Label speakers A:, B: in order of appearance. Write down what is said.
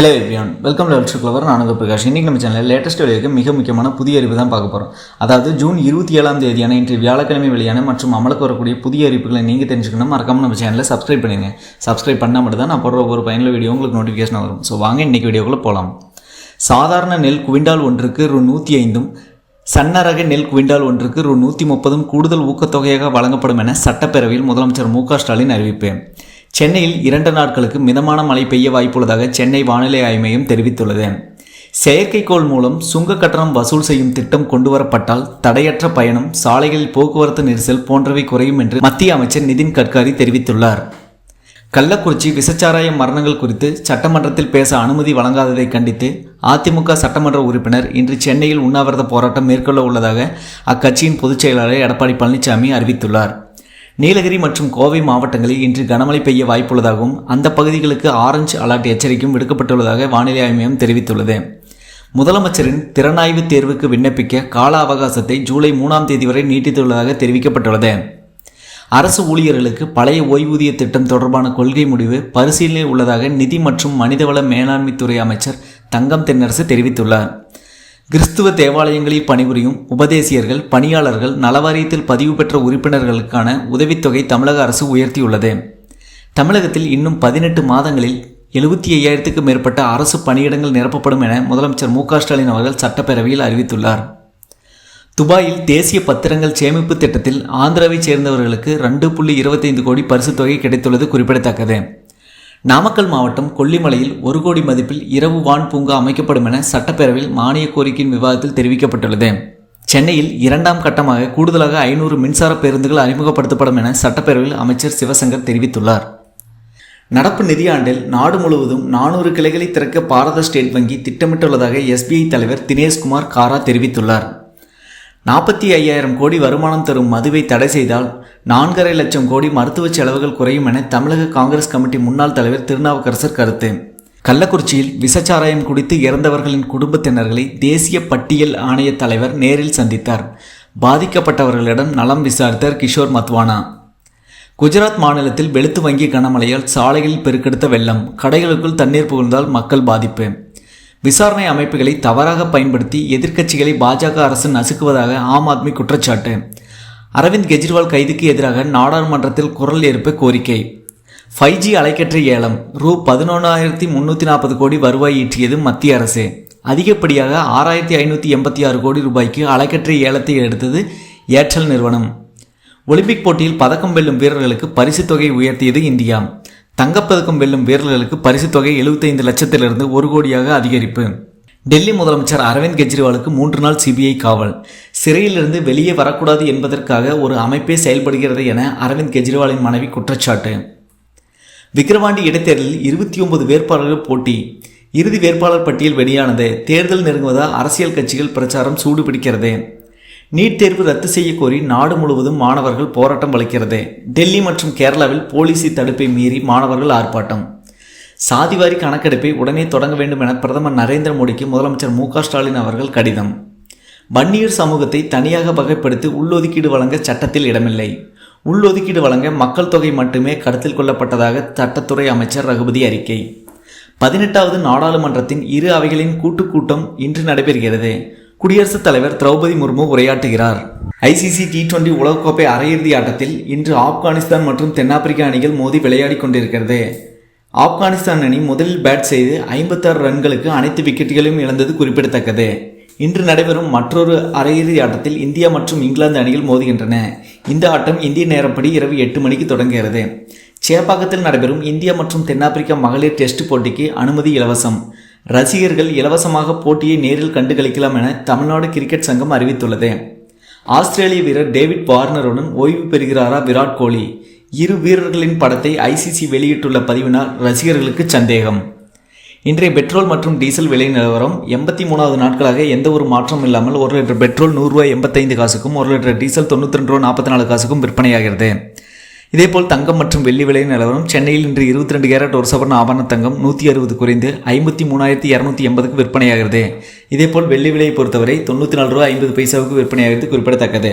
A: hello everyone welcome லெவல் ஷுக்லவர் நானுங்க பிரகாஷ் இன்றைக்கி நம்ம சேனலில் லேட்டஸ்ட் வெளியாக மிக முக்கியமான புதிய அறிவு தான் பார்க்க போகிறோம் அதாவது ஜூன் இருபத்தி ஏழாம் தேதியான இன்று வியாழக்கிழமை வெளியான மற்றும் அமலுக்கு வரக்கூடிய புதிய அறிவிப்புகளை நீங்கள் தெரிஞ்சுக்கணும் மறக்காமல் நம்ம சேனலில் சப்ஸ்கிரைப் பண்ணுங்கள் சப்ஸ்கிரைப் பண்ணால் மட்டும் தான் நான் போடுற ஒரு பயனில் வீடியோ உங்களுக்கு நோட்டிஃபிகேஷன் வரும் ஸோ வாங்க இன்றைக்கி வீடியோக்குள்ளே போகலாம் சாதாரண நெல் குவிண்டால் ஒன்றுக்கு ரூ நூற்றி ஐந்தும் சன்னரக நெல் குவிண்டால் ஒன்றுக்கு ரூ நூற்றி முப்பதும் கூடுதல் ஊக்கத்தொகையாக வழங்கப்படும் என சட்டப்பேரவையில் முதலமைச்சர் மு க ஸ்டாலின் அறிவிப்பேன் சென்னையில் இரண்டு நாட்களுக்கு மிதமான மழை பெய்ய வாய்ப்புள்ளதாக சென்னை வானிலை ஆய்வு மையம் தெரிவித்துள்ளது செயற்கைக்கோள் மூலம் சுங்க கட்டணம் வசூல் செய்யும் திட்டம் கொண்டுவரப்பட்டால் தடையற்ற பயணம் சாலைகளில் போக்குவரத்து நெரிசல் போன்றவை குறையும் என்று மத்திய அமைச்சர் நிதின் கட்காரி தெரிவித்துள்ளார் கள்ளக்குறிச்சி விசச்சாராய மரணங்கள் குறித்து சட்டமன்றத்தில் பேச அனுமதி வழங்காததை கண்டித்து அதிமுக சட்டமன்ற உறுப்பினர் இன்று சென்னையில் உண்ணாவிரத போராட்டம் மேற்கொள்ள உள்ளதாக அக்கட்சியின் பொதுச் செயலாளர் எடப்பாடி பழனிசாமி அறிவித்துள்ளார் நீலகிரி மற்றும் கோவை மாவட்டங்களில் இன்று கனமழை பெய்ய வாய்ப்புள்ளதாகவும் அந்த பகுதிகளுக்கு ஆரஞ்சு அலர்ட் எச்சரிக்கையும் விடுக்கப்பட்டுள்ளதாக வானிலை ஆய்வு தெரிவித்துள்ளது முதலமைச்சரின் திறனாய்வு தேர்வுக்கு விண்ணப்பிக்க கால அவகாசத்தை ஜூலை மூணாம் தேதி வரை நீட்டித்துள்ளதாக தெரிவிக்கப்பட்டுள்ளது அரசு ஊழியர்களுக்கு பழைய ஓய்வூதிய திட்டம் தொடர்பான கொள்கை முடிவு பரிசீலனை உள்ளதாக நிதி மற்றும் மனிதவள மேலாண்மைத்துறை அமைச்சர் தங்கம் தென்னரசு தெரிவித்துள்ளார் கிறிஸ்துவ தேவாலயங்களில் பணிபுரியும் உபதேசியர்கள் பணியாளர்கள் நலவாரியத்தில் பதிவு பெற்ற உறுப்பினர்களுக்கான உதவித்தொகை தமிழக அரசு உயர்த்தியுள்ளது தமிழகத்தில் இன்னும் பதினெட்டு மாதங்களில் எழுபத்தி ஐயாயிரத்துக்கும் மேற்பட்ட அரசு பணியிடங்கள் நிரப்பப்படும் என முதலமைச்சர் மு ஸ்டாலின் அவர்கள் சட்டப்பேரவையில் அறிவித்துள்ளார் துபாயில் தேசிய பத்திரங்கள் சேமிப்பு திட்டத்தில் ஆந்திராவைச் சேர்ந்தவர்களுக்கு ரெண்டு புள்ளி இருபத்தைந்து கோடி பரிசுத் தொகை கிடைத்துள்ளது குறிப்பிடத்தக்கது நாமக்கல் மாவட்டம் கொல்லிமலையில் ஒரு கோடி மதிப்பில் இரவு வான் பூங்கா அமைக்கப்படும் என சட்டப்பேரவையில் மானிய கோரிக்கையின் விவாதத்தில் தெரிவிக்கப்பட்டுள்ளது சென்னையில் இரண்டாம் கட்டமாக கூடுதலாக ஐநூறு மின்சார பேருந்துகள் அறிமுகப்படுத்தப்படும் என சட்டப்பேரவையில் அமைச்சர் சிவசங்கர் தெரிவித்துள்ளார் நடப்பு நிதியாண்டில் நாடு முழுவதும் நானூறு கிளைகளை திறக்க பாரத ஸ்டேட் வங்கி திட்டமிட்டுள்ளதாக எஸ்பிஐ தலைவர் தினேஷ்குமார் காரா தெரிவித்துள்ளார் நாற்பத்தி ஐயாயிரம் கோடி வருமானம் தரும் மதுவை தடை செய்தால் நான்கரை லட்சம் கோடி மருத்துவ செலவுகள் குறையும் என தமிழக காங்கிரஸ் கமிட்டி முன்னாள் தலைவர் திருநாவுக்கரசர் கருத்து கள்ளக்குறிச்சியில் விசச்சாராயம் குடித்து இறந்தவர்களின் குடும்பத்தினர்களை தேசிய பட்டியல் ஆணைய தலைவர் நேரில் சந்தித்தார் பாதிக்கப்பட்டவர்களிடம் நலம் விசாரித்தார் கிஷோர் மத்வானா குஜராத் மாநிலத்தில் வெளுத்து வங்கி கனமழையால் சாலைகளில் பெருக்கெடுத்த வெள்ளம் கடைகளுக்குள் தண்ணீர் புகுந்தால் மக்கள் பாதிப்பு விசாரணை அமைப்புகளை தவறாக பயன்படுத்தி எதிர்க்கட்சிகளை பாஜக அரசு நசுக்குவதாக ஆம் ஆத்மி குற்றச்சாட்டு அரவிந்த் கெஜ்ரிவால் கைதுக்கு எதிராக நாடாளுமன்றத்தில் குரல் எழுப்ப கோரிக்கை ஃபைவ் ஜி அலைக்கற்றை ஏலம் ரூ பதினொன்றாயிரத்தி முந்நூற்றி நாற்பது கோடி வருவாய் ஈட்டியது மத்திய அரசு அதிகப்படியாக ஆறாயிரத்தி ஐநூற்றி எண்பத்தி ஆறு கோடி ரூபாய்க்கு அலைக்கற்றை ஏலத்தை எடுத்தது ஏர்டெல் நிறுவனம் ஒலிம்பிக் போட்டியில் பதக்கம் வெல்லும் வீரர்களுக்கு பரிசுத் தொகை உயர்த்தியது இந்தியா தங்கப்பதக்கம் வெல்லும் வீரர்களுக்கு பரிசு தொகை எழுபத்தைந்து லட்சத்திலிருந்து ஒரு கோடியாக அதிகரிப்பு டெல்லி முதலமைச்சர் அரவிந்த் கெஜ்ரிவாலுக்கு மூன்று நாள் சிபிஐ காவல் சிறையிலிருந்து வெளியே வரக்கூடாது என்பதற்காக ஒரு அமைப்பே செயல்படுகிறது என அரவிந்த் கெஜ்ரிவாலின் மனைவி குற்றச்சாட்டு விக்கிரவாண்டி இடைத்தேர்தலில் இருபத்தி ஒன்பது வேட்பாளர்கள் போட்டி இறுதி வேட்பாளர் பட்டியல் வெளியானது தேர்தல் நெருங்குவதால் அரசியல் கட்சிகள் பிரச்சாரம் சூடுபிடிக்கிறது நீட் தேர்வு ரத்து செய்ய கோரி நாடு முழுவதும் மாணவர்கள் போராட்டம் வலிக்கிறது டெல்லி மற்றும் கேரளாவில் போலீசி தடுப்பை மீறி மாணவர்கள் ஆர்ப்பாட்டம் சாதிவாரி கணக்கெடுப்பை உடனே தொடங்க வேண்டும் என பிரதமர் நரேந்திர மோடிக்கு முதலமைச்சர் மு ஸ்டாலின் அவர்கள் கடிதம் வன்னியர் சமூகத்தை தனியாக வகைப்படுத்தி உள்ளொதுக்கீடு வழங்க சட்டத்தில் இடமில்லை உள்ளொதுக்கீடு வழங்க மக்கள் தொகை மட்டுமே கருத்தில் கொள்ளப்பட்டதாக சட்டத்துறை அமைச்சர் ரகுபதி அறிக்கை பதினெட்டாவது நாடாளுமன்றத்தின் இரு அவைகளின் கூட்டுக்கூட்டம் இன்று நடைபெறுகிறது குடியரசுத் தலைவர் திரௌபதி முர்மு உரையாற்றுகிறார் ஐசிசி டி டுவெண்டி உலகக்கோப்பை அரையிறுதி ஆட்டத்தில் இன்று ஆப்கானிஸ்தான் மற்றும் தென்னாப்பிரிக்கா அணிகள் மோதி விளையாடி கொண்டிருக்கிறது ஆப்கானிஸ்தான் அணி முதலில் பேட் செய்து ஐம்பத்தாறு ரன்களுக்கு அனைத்து விக்கெட்டுகளையும் இழந்தது குறிப்பிடத்தக்கது இன்று நடைபெறும் மற்றொரு அரையிறுதி ஆட்டத்தில் இந்தியா மற்றும் இங்கிலாந்து அணிகள் மோதுகின்றன இந்த ஆட்டம் இந்திய நேரப்படி இரவு எட்டு மணிக்கு தொடங்குகிறது சேப்பாக்கத்தில் நடைபெறும் இந்தியா மற்றும் தென்னாப்பிரிக்கா மகளிர் டெஸ்ட் போட்டிக்கு அனுமதி இலவசம் ரசிகர்கள் இலவசமாக போட்டியை நேரில் கண்டுகளிக்கலாம் என தமிழ்நாடு கிரிக்கெட் சங்கம் அறிவித்துள்ளது ஆஸ்திரேலிய வீரர் டேவிட் வார்னருடன் ஓய்வு பெறுகிறாரா விராட் கோலி இரு வீரர்களின் படத்தை ஐசிசி வெளியிட்டுள்ள பதிவினால் ரசிகர்களுக்கு சந்தேகம் இன்றைய பெட்ரோல் மற்றும் டீசல் விலை நிலவரம் எண்பத்தி மூணாவது நாட்களாக எந்த ஒரு மாற்றம் இல்லாமல் ஒரு லிட்டர் பெட்ரோல் நூறுரூவா எண்பத்தைந்து காசுக்கும் ஒரு லிட்டர் டீசல் தொண்ணூற்றி ரெண்டு ரூபா நாற்பத்தி நாலு காசுக்கும் விற்பனையாகிறது இதேபோல் தங்கம் மற்றும் வெள்ளி விலை நிலவரம் சென்னையில் இன்று இருபத்தி ரெண்டு கேரட் ஒரு சவரன் ஆபரண தங்கம் நூற்றி அறுபது குறைந்து ஐம்பத்தி மூணாயிரத்தி இரநூத்தி எண்பதுக்கு விற்பனையாகிறது இதேபோல் வெள்ளி விலையை பொறுத்தவரை தொண்ணூற்றி நாலு ரூபா ஐம்பது பைசாவுக்கு விற்பனையாகிறது குறிப்பிடத்தக்கது